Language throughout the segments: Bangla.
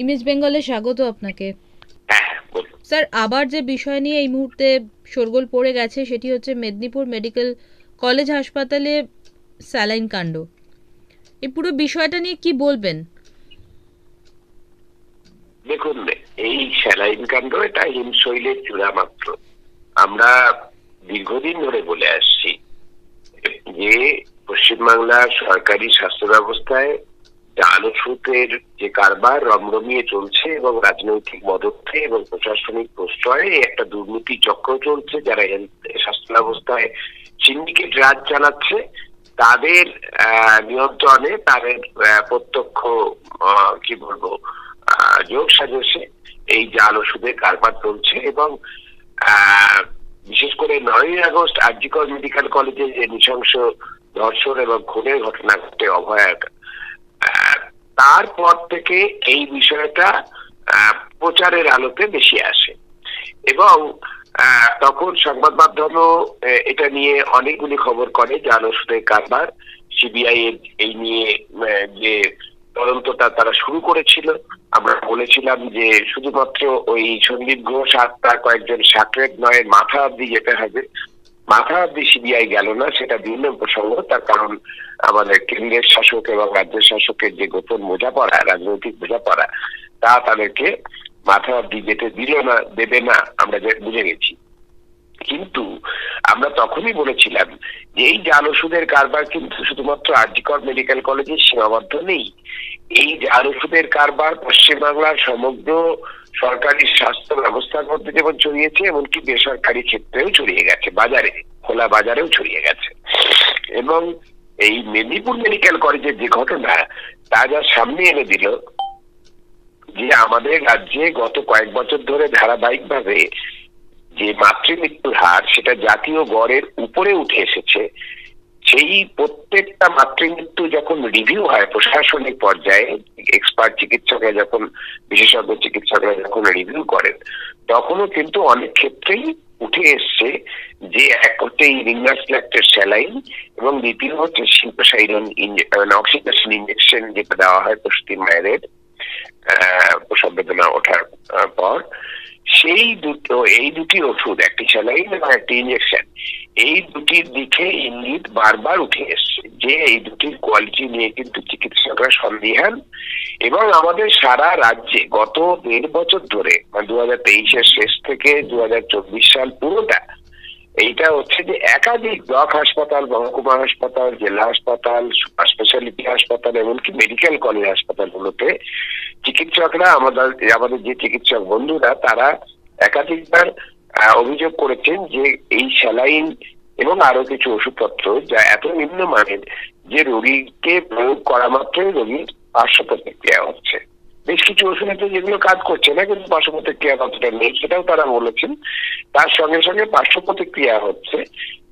ইমেজ বেঙ্গলে স্বাগত আপনাকে। হ্যাঁ স্যার আবার যে বিষয় নিয়ে এই মুহূর্তে শোরগোল পড়ে গেছে সেটি হচ্ছে মেদিনীপুর মেডিকেল কলেজ হাসপাতালে স্যালাইন কাণ্ড। এই পুরো বিষয়টা নিয়ে কি বলবেন? দেখুন এই স্যালাইন কাণ্ড এটা হিমশৈলের চূড়া মাত্র। আমরা দীর্ঘদিন ধরে বলে আসছি যে পশ্চিমবাংলার সরকারি স্বাস্থ্য ব্যবস্থায় ওষুধের যে কারবার রমরমিয়ে চলছে এবং রাজনৈতিক মদতে এবং প্রশাসনিক প্রশ্রয়ে একটা দুর্নীতি চক্র চলছে যারা হেলথ স্বাস্থ্য ব্যবস্থায় সিন্ডিকেট রাজ চালাচ্ছে তাদের নিয়ন্ত্রণে তাদের প্রত্যক্ষ কি বলব যোগ সাজসে এই জাল ওষুধের কারবার চলছে এবং বিশেষ করে নয়ই আগস্ট আরজিকর মেডিকেল কলেজে যে নৃশংস ধর্ষণ এবং খুনের ঘটনা ঘটে অভয়ার তারপর থেকে এই বিষয়টা প্রচারের আলোতে বেশি আসে। এবং তখন সংবাদ মাধ্যমও এটা নিয়ে অনেকগুলি খবর করে জাল ওষুধের কারবার, সিবিআই এই নিয়ে যে তদন্তটা তারা শুরু করেছিল। আমরা বলেছিলাম যে শুধুমাত্র ওই সন্দীপ ঘোষ আর তার কয়েকজন সাকরেট নয়, মাথা অব্দি যেতে হবে। মাথা অব্দি সিবিআই গেল না, সেটা ভিন্ন প্রসঙ্গ। তার কারণ আমাদের কেন্দ্রের শাসক এবং রাজ্যের শাসকের যে গোপন বোঝাপড়া, রাজনৈতিক বোঝাপড়া, তা তাদেরকে মাথা অব্দি যেতে দিল না, দেবে না, আমরা বুঝে গেছি। কিন্তু আমরা তখনই বলেছিলাম যে এই জাল ওষুধের কারবার কিন্তু শুধুমাত্র আরজিকর মেডিকেল কলেজে সীমাবদ্ধ নেই। এই জাল ওষুধের কারবার পশ্চিমবাংলার সমগ্র সরকারি স্বাস্থ্য ব্যবস্থার মধ্যে যেমন ছড়িয়েছে এমনকি বেসরকারি ক্ষেত্রেও ছড়িয়ে গেছে, বাজারে, খোলা বাজারেও ছড়িয়ে গেছে। এবং এই মেদিনীপুর মেডিকেল কলেজের যে ঘটনা, তা যা সামনে এনে দিল, যে আমাদের রাজ্যে গত কয়েক বছর ধরে ধারাবাহিকভাবে যে মাতৃমৃত্যুর হার, সেটা জাতীয় গড়ের উপরে উঠে এসেছে সেই প্রত্যেকটা মাতৃমৃত্যু যখন রিভিউ হয় প্রশাসনিক পর্যায়ে এক্সপার্ট চিকিৎসকরা যখন, বিশেষজ্ঞ চিকিৎসকরা যখন রিভিউ করেন, তখনও কিন্তু অনেক ক্ষেত্রেই উঠে এসছে যে এক হচ্ছে এই রিঙ্গাসল্যাক্টের স্যালাইন এবং দ্বিতীয় হচ্ছে শিল্পসাইরন অক্সিজেশন ইঞ্জেকশন যেটা দেওয়া হয় প্রসূতি মায়েদের প্রসব বেদনা ওঠার পর। সেই দুটো, এই দুটি ওষুধ, একটি স্যালাইন এবং একটি ইঞ্জেকশন এই দুটির দিকে ইঙ্গিত বারবার উঠে এসছে যে এই দুটির কোয়ালিটি নিয়ে কিন্তু চিকিৎসকরা সন্দিহান এবং আমাদের সারা রাজ্যে গত দেড় বছর ধরে মানে দু হাজার তেইশের শেষ থেকে দু হাজার চব্বিশ সাল পুরোটা, এইটা হচ্ছে যে একাধিক ব্লক হাসপাতাল, মহকুমা হাসপাতাল, জেলা হাসপাতাল, সুপার স্পেশালিটি হাসপাতাল, এমনকি মেডিকেল কলেজ হাসপাতালগুলোতে চিকিৎসকরা আমাদের আমাদের যে চিকিৎসক বন্ধুরা, তারা একাধিকবার অভিযোগ করেছেন যে এই স্যালাইন এবং আরও কিছু ওষুধপত্র যা এত নিম্নমানের যে রোগীকে প্রয়োগ করা মাত্রই রোগীর পার্শ্ব প্রতিক্রিয়া হচ্ছে। বেশ কিছু ওষুধ আছে যেগুলো কাজ করছে না, কিন্তু পার্শ্ব প্রতিক্রিয়া কতটা নেই সেটাও তারা বলেছেন। তার সঙ্গে সঙ্গে পার্শ্ব প্রতিক্রিয়া হচ্ছে,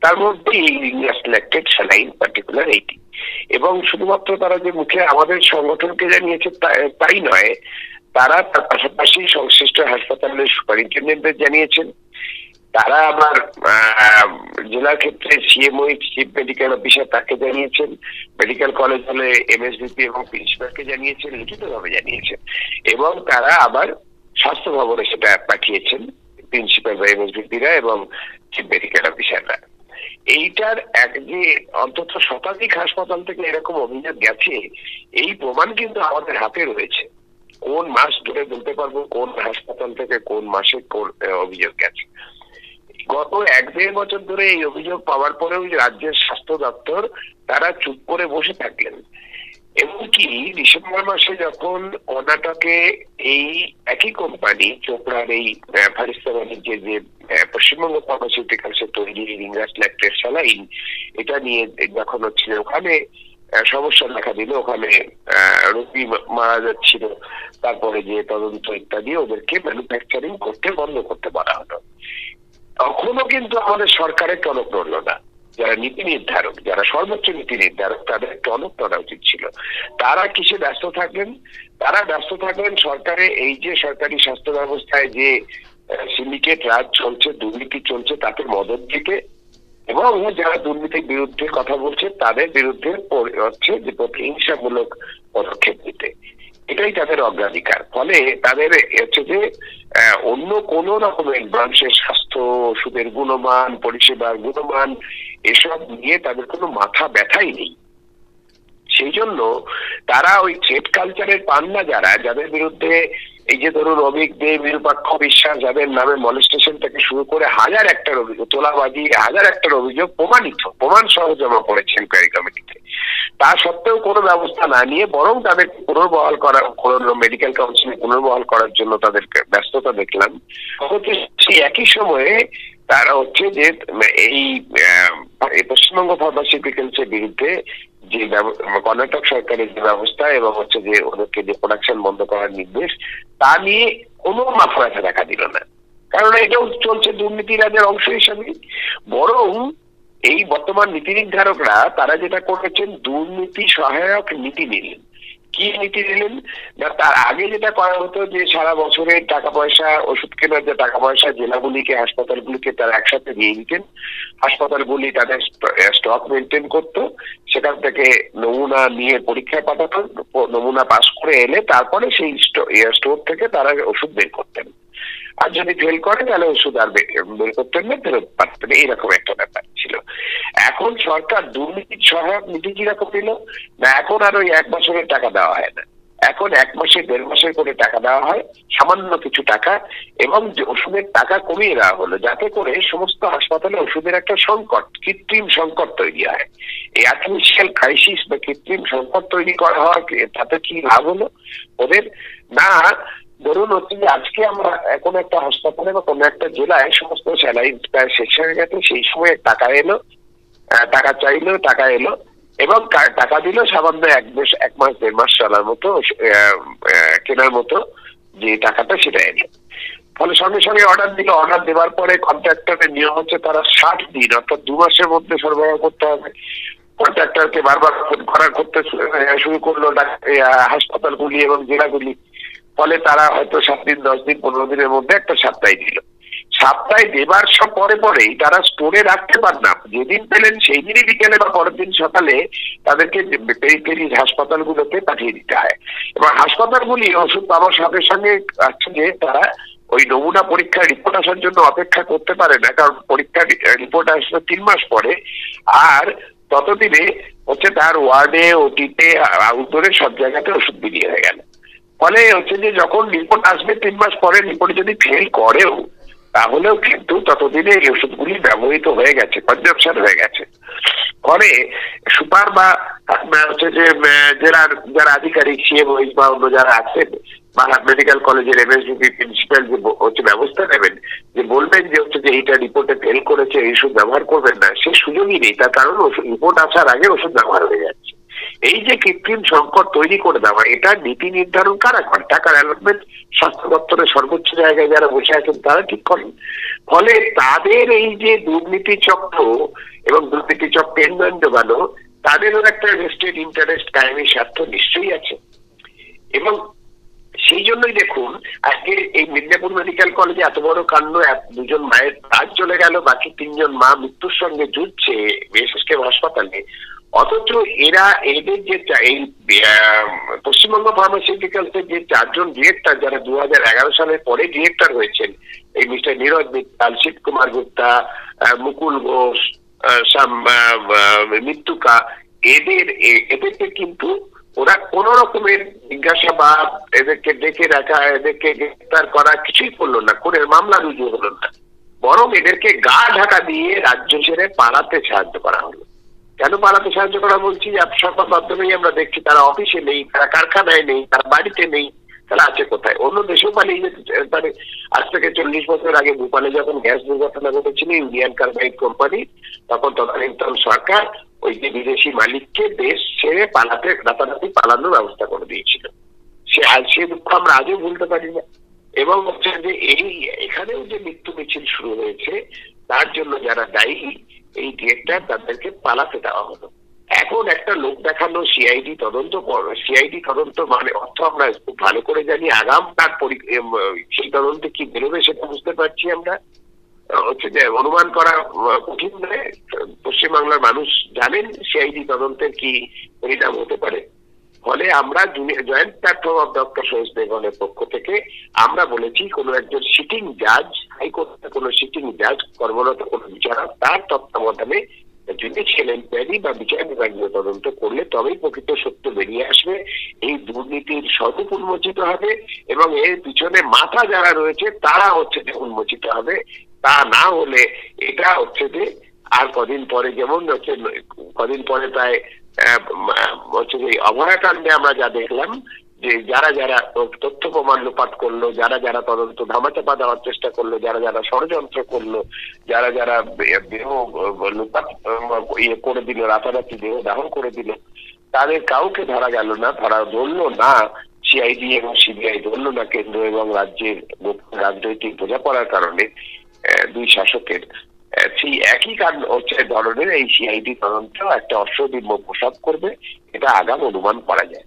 তার মধ্যে এই সিলেক্টেড স্যালাইন পার্টিকুলার এইটি। এবং শুধুমাত্র তারা যে মুখে আমাদের সংগঠনকে জানিয়েছে তাই নয়, তারা তার পাশাপাশি সংশ্লিষ্ট হাসপাতালের সুপারিনটেন্ডেন্টদের জানিয়েছেন। তারা আবার জেলার ক্ষেত্রে সিএমও চিফ মেডিকেল অফিসার তাকে জানিয়েছেন মেডিকেল কলেজ হলে এমএসবিপি এবং প্রিন্সিপালকে জানিয়েছেন, লিখিতভাবে জানিয়েছেন। এবং তারা আবার স্বাস্থ্য ভবনে সেটা পাঠিয়েছেন প্রিন্সিপাল বা এমএসবিপিরা এবং চিফ মেডিকেল অফিসাররা এইটার এক যে অন্তত শতাধিক হাসপাতাল থেকে এরকম অভিযোগ গেছে, এই প্রমাণ কিন্তু আমাদের হাতে রয়েছে। কোন মাস ধরে বলতে পারব, কোন হাসপাতাল থেকে কোন মাসে কোন অভিযোগ গেছে। গত এক দেড় বছর ধরে এই অভিযোগ পাওয়ার পরেও রাজ্যের স্বাস্থ্য দপ্তর তারা চুপ করে বসে থাকলেন। এমনকি ডিসেম্বর মাসে যখন কর্ণাটকে এই একই কোম্পানি, চোপড়ার এই ফারিস্তাবাদের যে যে পশ্চিমবঙ্গ ফার্মাসিউটিক্যালস তৈরি রিঙ্গাস ল্যাক্টের স্যালাইন, এটা নিয়ে যখন হচ্ছিল, ওখানে সমস্যা দেখা দিল। ওখানে রোগী মারা যাচ্ছিল। তারপরে যে তদন্ত ইত্যাদি ওদেরকে ম্যানুফ্যাকচারিং করতে বন্ধ করতে বলা হলো। তখনও কিন্তু আমাদের সরকারের টনক নড়ল না। যারা নীতি নির্ধারক, যারা সর্বোচ্চ নীতি নির্ধারক, তাদের টনক নড়া উচিত ছিল। তারা কিসে ব্যস্ত থাকবেন তারা ব্যস্ত থাকবেন সরকারে, এই যে সরকারি স্বাস্থ্য ব্যবস্থায় যে সিন্ডিকেট রাজ চলছে, দুর্নীতি চলছে, তাতে মদত দিতে এবং যারা দুর্নীতির বিরুদ্ধে কথা বলছে, তাদের বিরুদ্ধে হচ্ছে যে, প্রতিহিংসামূলক পদক্ষেপ নিতে। এটাই তাদের অগ্রাধিকার। ফলে তাদের হচ্ছে যে অন্য কোন রকমের মানুষের স্বাস্থ্য, ওষুধের গুণমান, পরিষেবার গুণমান, এসব নিয়ে তাদের কোনো মাথা ব্যথাই নেই। সেই জন্য তারা ওই থ্রেড কালচারের পান্না যারা, যাদের বিরুদ্ধে এই যে ধরুন অভিক দে, বিরূপাক্ষ বিশ্বাস, যাদের নামে মলেস্টেশন থেকে শুরু করে হাজার একটার অভিযোগ, তোলাবাজি, হাজার একটার অভিযোগ প্রমাণিত, প্রমাণ সহ জমা পড়েছে এনকোয়ারি কমিটিতে। তা সত্ত্বেও কোনো ব্যবস্থা না নিয়ে বরং তাদের পুনর্বহাল করার মেডিকেল কাউন্সিলে পুনর্বহাল করার জন্য তাদেরকে ব্যস্ততা দেখলাম। সেই একই সময়ে তারা হচ্ছে যে, এই পশ্চিমবঙ্গ ফার্মাসিউটিক্যালস এর বিরুদ্ধে যে কর্ণাটক সরকারের যে ব্যবস্থা এবং হচ্ছে যে ওদেরকে যে প্রোডাকশন বন্ধ করার নির্দেশ, তা নিয়ে কোনো মাথা দেখা দিল না। কারণ এটাও চলছে দুর্নীতি রাজের অংশ হিসাবে। বরং এই বর্তমান নীতি নির্ধারকরা, তারা যেটা করেছেন, দুর্নীতি সহায়ক নীতি নিলেন। কি নীতি নিলেন? না, তার আগে যেটা করা হতো যে, সারা বছরের টাকা পয়সা ওষুধ কেনার যে টাকা পয়সা জেলাগুলিকে, হাসপাতালগুলিকে তারা একসাথে দিয়ে দিতেন। হাসপাতালগুলি তাদের স্টক মেনটেন করতো। সেখান থেকে নমুনা নিয়ে পরীক্ষায় পাঠাতো, নমুনা পাস করে এলে তারপরে সেই স্টোর থেকে তারা ওষুধ বের করতেন। আর যদি ফেল করে, তাহলে ওষুধ আর বের করতেন না, ফেরত পাঠাতেন। এইরকম একটা ব্যাপার। এখন সরকার দুর্নীতি সহায়ক নীতি কীরকম দিল না, এখন আর ওই এক বছরের টাকা দেওয়া হয় না। এখন এক মাসে, দেড় মাসের করে টাকা দেওয়া হয়, সামান্য কিছু টাকা, এবং ওষুধের টাকা কমিয়ে দেওয়া হলো, যাতে করে সমস্ত হাসপাতালে ওষুধের একটা সংকট, কৃত্রিম সংকট তৈরি হয়। এই আর্টিফিশিয়াল ক্রাইসিস বা কৃত্রিম সংকট তৈরি করা হয় তাতে কি লাভ হলো? ওদের না ধরুন হচ্ছে যে আজকে আমরা কোনো একটা হাসপাতালে বা কোনো একটা জেলায় সমস্ত স্যালাইন প্রায় শেষ হয়ে গেছে, সেই সময় টাকা এলো টাকা চাইলো, টাকা এলো এবং টাকা দিল সামান্য এক মাস এক মাস, দেড় মাস চলার মতো কেনার মতো যে টাকাটা সেটা এলো। ফলে সঙ্গে সঙ্গে অর্ডার দিল অর্ডার দেওয়ার পরে কন্ট্রাক্টরের নিয়ম হচ্ছে তারা ষাট দিন, অর্থাৎ দু মাসের মধ্যে সরবরাহ করতে হবে। কন্ট্রাক্টরকে বারবার ফোন করা করতে শুরু করল হাসপাতালগুলি এবং জেলাগুলি। ফলে তারা হয়তো সাত দিন দশ দিন পনেরো দিনের মধ্যে একটা সাপ্তাহ দিল। সাপ্তাহে দেবার সব পরে পরেই তারা স্টোরে রাখতে পার না। যেদিন পেলেন সেই দিনই বিকেলে বা পরের দিন সকালে তাদেরকে পেরি হাসপাতালগুলোতে পাঠিয়ে দিতে হয়। এবং হাসপাতালগুলি ওষুধ পাওয়ার সাথে সঙ্গে আছে যে, তারা ওই নমুনা পরীক্ষার রিপোর্ট আসার জন্য অপেক্ষা করতে পারে না, কারণ পরীক্ষার রিপোর্ট আসবে তিন মাস পরে। আর ততদিনে হচ্ছে তার ওয়ার্ডে ওটিতে আউটডোরে সব জায়গাতে ওষুধ বিলিয়ে হয়ে গেল। ফলে হচ্ছে যে যখন রিপোর্ট আসবে, তিন মাস পরে রিপোর্ট যদি ফেল করেও, তাহলেও কিন্তু ততদিনে এই ওষুধগুলি ব্যবহৃত হয়ে গেছে কনজামশন হয়ে গেছে। ফলে সুপার বা হচ্ছে যে জেলার যারা যারা আধিকারিক সিএমওইস বা অন্য যারা আছেন, বা মেডিকেল কলেজের এমএসডিপি প্রিন্সিপাল যে হচ্ছে ব্যবস্থা নেবেন, যে বলবেন যে হচ্ছে যে এইটা রিপোর্টে ফেল করেছে, এই ওষুধ ব্যবহার করবেন না, সে সুযোগই নেই। তার কারণ রিপোর্ট আসার আগে ওষুধ ব্যবহার হয়ে যাচ্ছে। এই যে কৃত্রিম সংকট তৈরি করে দেওয়া, এটা নীতি নির্ধারণ কারা করে? টাকার অ্যালটমেন্ট স্বাস্থ্য দপ্তরের সর্বোচ্চ জায়গায় যারা বসে আছেন, তারা ঠিক করেন। ফলে তাদের এই যে দুর্নীতি চক্র এবং দুর্নীতি চক্রে উন্নয়ন যোগানো তাদেরও একটা স্টেট ইন্টারেস্ট কায়েমি স্বার্থ নিশ্চয়ই আছে। এবং সেই জন্যই দেখুন, আজকে এই মেদিনীপুর মেডিকেল কলেজে এত বড় কাণ্ড দুজন মায়ের প্রাণ চলে গেল, বাকি তিনজন মা মৃত্যুর সঙ্গে যুঝছে বিএসএসকে হাসপাতালে। অথচ এরা এদের যে এই পশ্চিমবঙ্গ ফার্মাসিউটিক্যালস এর যে চারজন ডিরেক্টর যারা দু হাজার এগারো সালের পরে ডিরেক্টর হয়েছেন, এই মিস্টার নীরজ মিত্তাল শিব কুমার গুপ্তা মুকুল ঘোষ মৃত্যুকা এদের এদেরকে কিন্তু ওরা কোন রকমের জিজ্ঞাসাবাদ, এদেরকে ডেকে রাখা, এদেরকে গ্রেফতার করা কিছুই করল না করে মামলা রুজু হলো না। বরং এদেরকে গা ঢাকা দিয়ে রাজ্য ছেড়ে পালাতে সাহায্য করা হলো। কেন পালাতে সাহায্য করা বলছি? সংবাদ মাধ্যমেই আমরা দেখছি তারা অফিসে নেই, তারা কারখানায় নেই, তারা বাড়িতে নেই, তারা আছে কোথায়? অন্য দেশেও পালিয়ে মানে আজ থেকে চল্লিশ বছর আগে ভোপালে যখন গ্যাস দুর্ঘটনা ঘটেছিল, ইন্ডিয়ান কার্বাইড কোম্পানি, তখন তদানীন্তন সরকার ওই যে বিদেশি মালিককে দেশ ছেড়ে পালাতে, রাতারাতি পালানোর ব্যবস্থা করে দিয়েছিল। সে আজ সে দুঃখ আমরা আজও ভুলতে পারি না। এবং হচ্ছে যে এই, এখানেও যে মৃত্যু মিছিল শুরু হয়েছে, তার জন্য যারা দায়ী এই গেটটা তাদেরকে পালাতে দেওয়া হলো। এখন একটা লোক দেখানো সিআইডি তদন্ত সিআইডি তদন্ত মানে অর্থ আমরা খুব ভালো করে জানি, আগাম তার সেই তদন্তে কি বেরোবে সেটা বুঝতে পারছি আমরা। হচ্ছে যে অনুমান করা কঠিন নয়। পশ্চিমবাংলার মানুষ জানেন সিআইডি তদন্তের কি পরিণাম হতে পারে। ফলে আমরা joint platform of doctor Syed বেগমের পক্ষ থেকে আমরা বলেছি, কোনো একজন সিটিং জাজ হাইকোর্টে কোনো সিটিং জাজ কর্মরত কোনো বিচারক, তার তত্ত্বাবধানে জুডিশিয়াল এনকোয়ারি বা বিচার বিভাগীয় তদন্ত করলে তবেই প্রকৃত সত্য বেরিয়ে আসবে। এই দুর্নীতির স্বরূপ উন্মোচিত হবে এবং এর পিছনে মাথা যারা রয়েছে, তারা হচ্ছে যে উন্মোচিত হবে। তা না হলে এটা হচ্ছে যে আর কদিন পরে যেমন হচ্ছে, কদিন পরে প্রায় যে অভয়াকাণ্ডে আমরা যা দেখলাম, যে যারা যারা তথ্য প্রমাণ লোপাট করল, যারা যারা তদন্ত ধামাচাপা দেওয়ার চেষ্টা করল, যারা যারা ষড়যন্ত্র করল, যারা যারা দেহ লোপাট ইয়ে করে দিল, রাতারাতি দেহ দাহ করে দিল, তাদের কাউকে ধরা গেল না, ধরা ধরলো না সিআইডি এবং সিবিআই, ধরলো না কেন্দ্র এবং রাজ্যের রাজনৈতিক বোঝাপড়ার কারণে দুই শাসকের। সেই একই কারণ হচ্ছে ধরনের এই সিআইডি তদন্ত একটা অশ্বদিম্য প্রসাদ করবে এটা আগাম অনুমান করা যায়।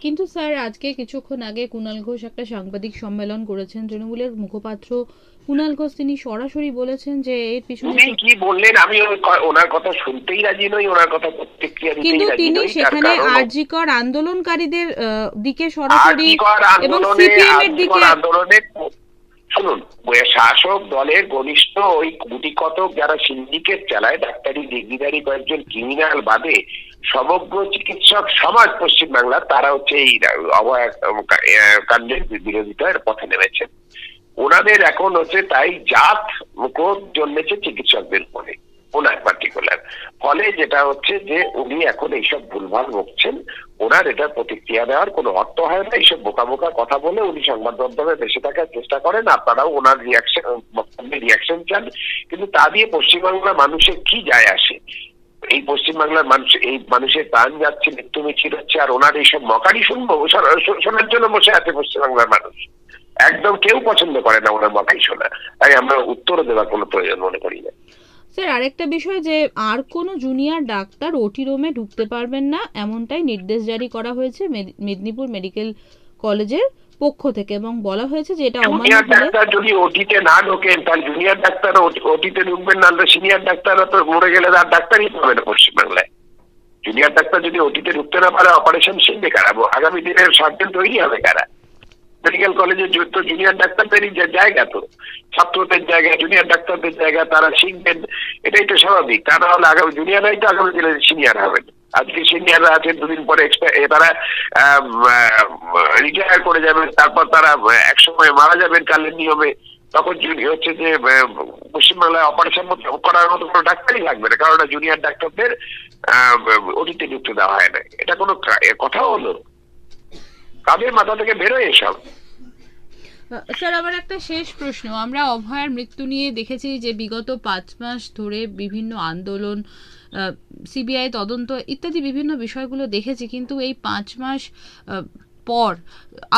কিন্তু স্যার আজকে কিছুক্ষণ আগে কুণাল ঘোষ একটা সাংবাদিক সম্মেলন করেছেন তৃণমূলের মুখপাত্র কুণাল ঘোষ তিনি সরাসরি বলেছেন যে এর পিছনে উনি কি বললেন আমি ওনার কথা শুনতেই রাজি নই ওনার কথা প্রতিক্রিয়া দিতেই কিন্তু রাজি তিনি নই তার সেখানে আরজিকর আন্দোলনকারীদের দিকে সরাসরি এবং সিপিএম এর দিকে আর্থিকর আন্দোলনে শুনুন শাসক দলের ঘনিষ্ঠ ওই গুটি কতক যারা সিন্ডিকেট চালায়, ডাক্তারি ডিগ্রিধারী কয়েকজন ক্রিমিনাল বাদে, সমগ্র চিকিৎসক সমাজ পশ্চিম বাংলা তারা হচ্ছে এই কাণ্ডের বিরোধিতার পথে নেমেছেন ওনাদের এখন হচ্ছে তাই জাত মুখ জন্মেছে চিকিৎসকদের উপরে। ফলে যেটা হচ্ছে যে উনি এখন এইসব ভুলভাল বকছেন, ওনার এটা প্রতিক্রিয়া দেওয়ার কোনো অর্থ হয় না, এইসব বোকা বোকা কথা বলে উনি সংবাদ মাধ্যমে বেঁচে থাকার চেষ্টা করেন, আপনারাও ওনার রিয়াকশন রিয়াকশন চান, কিন্তু তা দিয়ে পশ্চিমবাংলার মানুষের কি যায় আসে? এই পশ্চিমবাংলার মানুষ, এই মানুষের প্রাণ যাচ্ছে, মৃত্যু মিছিল হচ্ছে, আর ওনার এইসব মকারি শুনব শোনার জন্য বসে আছে পশ্চিমবাংলার মানুষ। একদম কেউ পছন্দ করে না ওনার মকাই শোনা, তাই আমরা উত্তর দেওয়ার কোনো প্রয়োজন মনে করি না। স্যার আরেকটা বিষয় যে আর কোনো জুনিয়র ডাক্তার ওটি রুমে ঢুকতে পারবেন না এমনটাই নির্দেশ জারি করা হয়েছে মেদিনীপুর মেডিকেল কলেজের পক্ষ থেকে এবং বলা হয়েছে যে এটা জুনিয়র ডাক্তার যদি ওটিতে না ঢোকেন তাহলে জুনিয়র ডাক্তার ওটিতে ঢুকবেন না সিনিয়র ডাক্তাররা তো মরে গেলে তার ডাক্তারই পাবে না পশ্চিমবাংলায়। জুনিয়র ডাক্তার যদি ওটিতে ঢুকতে না পারে অপারেশন শিখবে কারা আগামী দিনের সার্জন তৈরি হবে কারা? মেডিকেল কলেজে তো জুনিয়র ডাক্তারদেরই যে জায়গা তো, ছাত্রদের জায়গা জুনিয়র ডাক্তারদের জায়গা, তারা শিখবেন, এটাই তো স্বাভাবিক। তা না হলে আগামী জুনিয়ররাই তো আগামী দিনে সিনিয়র হবেন। আজকে সিনিয়ররা আছেন, দুদিন পরে তারা রিটায়ার করে যাবেন, তারপর তারা এক সময় মারা যাবেন কালের নিয়মে। তখন হচ্ছে যে পশ্চিমবাংলায় অপারেশন করার মতো কোনো ডাক্তারই লাগবে না, কারণ জুনিয়র ডাক্তারদের অতীতে যুক্ত দেওয়া হয় না এটা কোনো কথা হলো কাদের মাথা থেকে বেরোয় এসব। স্যার আমার একটা শেষ প্রশ্ন। আমরা অভয়ার মৃত্যু নিয়ে দেখেছি যে বিগত পাঁচ মাস ধরে বিভিন্ন আন্দোলন সিবিআই তদন্ত ইত্যাদি বিভিন্ন বিষয়গুলো দেখেছি। কিন্তু এই পাঁচ মাস পর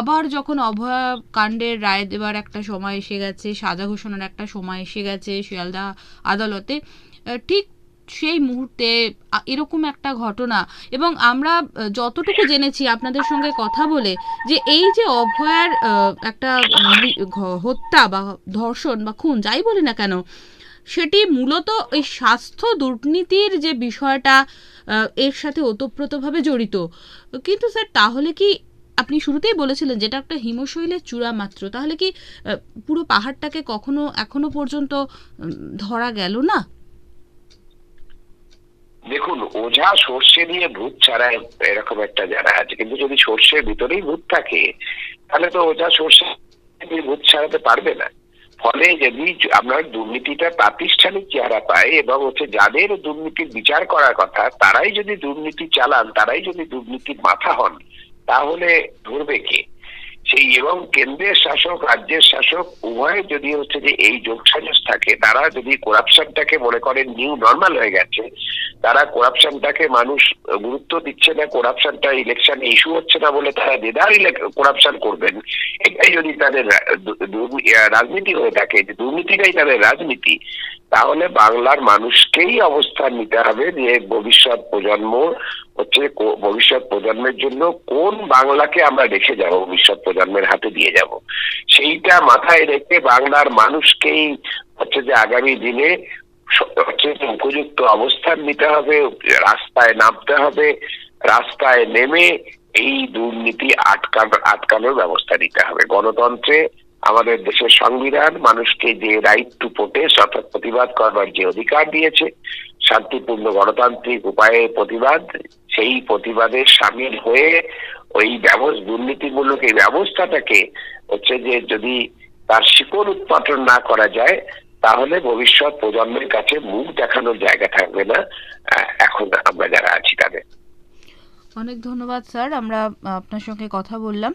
আবার যখন অভয়া কাণ্ডের রায় দেওয়ার একটা সময় এসে গেছে, সাজা ঘোষণার একটা সময় এসে গেছে শিয়ালদা আদালতে ঠিক সেই মুহূর্তে এরকম একটা ঘটনা। এবং আমরা যতটুকু জেনেছি আপনাদের সঙ্গে কথা বলে, যে এই যে অভয়ার একটা হত্যা বা ধর্ষণ বা খুন, যাই বলি না কেন, সেটি মূলত এই স্বাস্থ্য দুর্নীতির যে বিষয়টা এর সাথে ওতপ্রোতভাবে জড়িত। কিন্তু স্যার, তাহলে কি আপনি শুরুতেই বলেছিলেন যেটা একটা হিমশৈলের চূড়া মাত্র, তাহলে কি পুরো পাহাড়টাকে কখনো এখনও পর্যন্ত ধরা গেল না? দেখুন, ওঝা সর্ষে দিয়ে ভূত ছাড়ায় এরকম একটা যারা আছে, কিন্তু যদি সর্ষের ভিতরেই ভূত থাকে, তাহলে তো ওঝা সর্ষে দিয়ে ভূত ছাড়াতে পারবে না। ফলে যদি আপনার দুর্নীতিটা প্রাতিষ্ঠানিক চেহারা পায় এবং হচ্ছে যাদের দুর্নীতির বিচার করার কথা, তারাই যদি দুর্নীতি চালান, তারাই যদি দুর্নীতির মাথা হন, তাহলে ধরবে কে? সেই এবং কেন্দ্রের শাসক, রাজ্যের শাসক, উভয় যদি হচ্ছে যে এই যোগসাজস থাকে, তারা যদি করাপশনটাকে মনে করেন নিউ নর্মাল হয়ে গেছে, তারা করাপশনটাকে মানুষ গুরুত্ব দিচ্ছে না করাপশনটা ইলেকশন ইস্যু হচ্ছে না বলে তারা দেদার করাপশন করবেন, এটাই যদি তাদের রাজনীতি হয়ে থাকে, যে দুর্নীতিটাই তাদের রাজনীতি, তাহলে বাংলার মানুষকেই অবস্থান নিতে হবে যে ভবিষ্যৎ প্রজন্ম হচ্ছে ভবিষ্যৎ প্রজন্মের জন্য কোন বাংলাকে আমরা রেখে যাব, ভবিষ্যৎ প্রজন্মের হাতে দিয়ে যাব? সেইটা মাথায় রেখে বাংলার মানুষকেই হচ্ছে যে আগামী দিনে হচ্ছে উপযুক্ত অবস্থান নিতে হবে, রাস্তায় নামতে হবে, রাস্তায় নেমে এই দুর্নীতি আটকানো, আটকানোর ব্যবস্থা নিতে হবে। গণতন্ত্রে আমাদের দেশের সংবিধান মানুষকে যে রাইট টু প্রোটেস্ট অর্থাৎ প্রতিবাদ করবার যে অধিকার দিয়েছে শান্তিপূর্ণ গণতান্ত্রিক উপায়ে প্রতিবাদ, সেই প্রতিবাদে সামিল হয়ে ওই ব্যবস্থা দুর্নীতিমূলক এই ব্যবস্থাটাকে হচ্ছে যে যদি তার শিকড় উৎপাদন না করা যায়, তাহলে ভবিষ্যৎ প্রজন্মের কাছে মুখ দেখানোর জায়গা থাকবে না এখন আমরা যারা আছি তাদের। অনেক ধন্যবাদ, স্যার। আমরা আপনার সঙ্গে কথা বললাম।